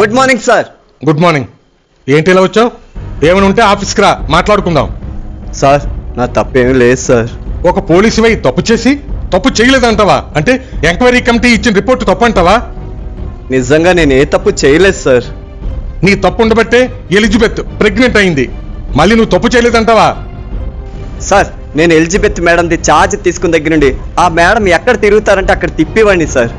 Good morning sir good morning ఏంటి ఇలా వచ్చావు? ఏమైనా ఉంటే ఆఫీస్కి రా మాట్లాడుకుందాం. సార్ నా తప్పేమీ లేదు సార్ ఒక పోలీసువై తప్పు చేసి తప్పు చేయలేదంటావా? అంటే ఎంక్వైరీ కమిటీ ఇచ్చిన రిపోర్ట్ తప్పు అంటావా నిజంగా నేను ఏ తప్పు చేయలేదు సార్ నీ తప్పు ఉండబట్టే ఎలిజబెత్ ప్రెగ్నెంట్ అయింది. మళ్ళీ నువ్వు తప్పు చేయలేదంటావా? సార్ నేను ఎలిజబెత్ మేడంది ఛార్జ్ తీసుకున్న దగ్గర నుండి ఆ మేడం ఎక్కడ తిరుగుతారంటే అక్కడ తిప్పేవాడిని సార్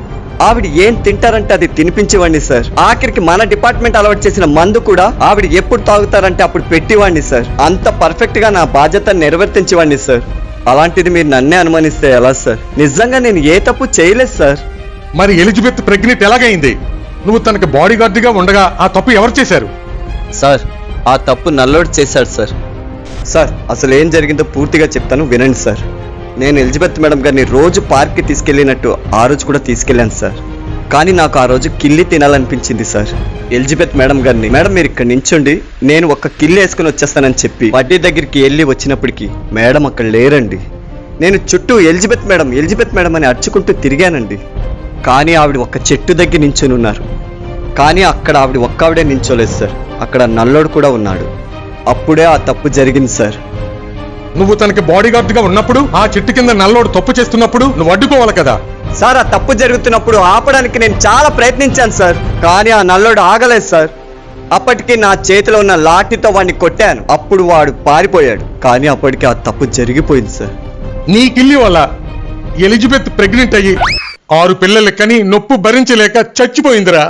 ఆవిడ ఏం తింటారంటే అది తినిపించేవాడిని సార్. ఆఖరికి మన డిపార్ట్మెంట్ అలవాటు చేసిన మందు కూడా ఆవిడ ఎప్పుడు తాగుతారంటే అప్పుడు పెట్టేవాడిని సార్. అంత పర్ఫెక్ట్గా నా బాధ్యత నిర్వర్తించేవాడిని సార్. అలాంటిది మీరు నన్నే అనుమానిస్తే ఎలా సార్? నిజంగా నేను ఏ తప్పు చేయలేదు సార్. మరి ఎలిజబెత్ ప్రెగ్నెంట్ ఎలాగైంది? నువ్వు తనకి బాడీ గార్డ్గా ఉండగా ఆ తప్పు ఎవరు చేశారు? సార్ ఆ తప్పు నల్లోడు చేశాడు సార్. సార్ అసలు ఏం జరిగిందో పూర్తిగా చెప్తాను వినండి సార్. నేను ఎలిజబెత్ మేడం గారిని రోజు పార్క్కి తీసుకెళ్ళినట్టు ఆ రోజు కూడా తీసుకెళ్ళాను సార్. కానీ నాకు ఆ రోజు కిల్లి తినాలనిపించింది సార్. ఎలిజబెత్ మేడం గారిని మేడం మీరు ఇక్కడ నించుండి నేను ఒక కిల్లి వేసుకుని వచ్చేస్తానని చెప్పి వడ్డీ దగ్గరికి వెళ్ళి వచ్చినప్పటికీ మేడం అక్కడ లేరండి. నేను చుట్టూ ఎలిజబెత్ మేడం ఎలిజబెత్ మేడం అని అరుచుకుంటూ తిరిగానండి. కానీ ఆవిడ ఒక చెట్టు దగ్గర నించుని ఉన్నారు. కానీ అక్కడ ఆవిడ ఒక్కావిడే నించోలేదు సార్. అక్కడ నల్లోడు కూడా ఉన్నాడు. అప్పుడే ఆ తప్పు జరిగింది సార్. నువ్వు తనకి బాడీ గార్డ్గా ఉన్నప్పుడు ఆ చెట్టు కింద నల్లోడు తప్పు చేస్తున్నప్పుడు నువ్వు అడ్డుకోవాలి కదా? సార్ ఆ తప్పు జరుగుతున్నప్పుడు ఆపడానికి నేను చాలా ప్రయత్నించాను సార్ కానీ ఆ నల్లోడు ఆగలేదు సార్. అప్పటికి నా చేతిలో ఉన్న లాఠీతో వాడిని కొట్టాను. అప్పుడు వాడు పారిపోయాడు కానీ అప్పటికి ఆ తప్పు జరిగిపోయింది సార్. నీ కిల్లి వల్ల ఎలిజబెత్ ప్రెగ్నెంట్ అయ్యి ఆరు పిల్లలు కని నొప్పు భరించలేక చచ్చిపోయిందిరా.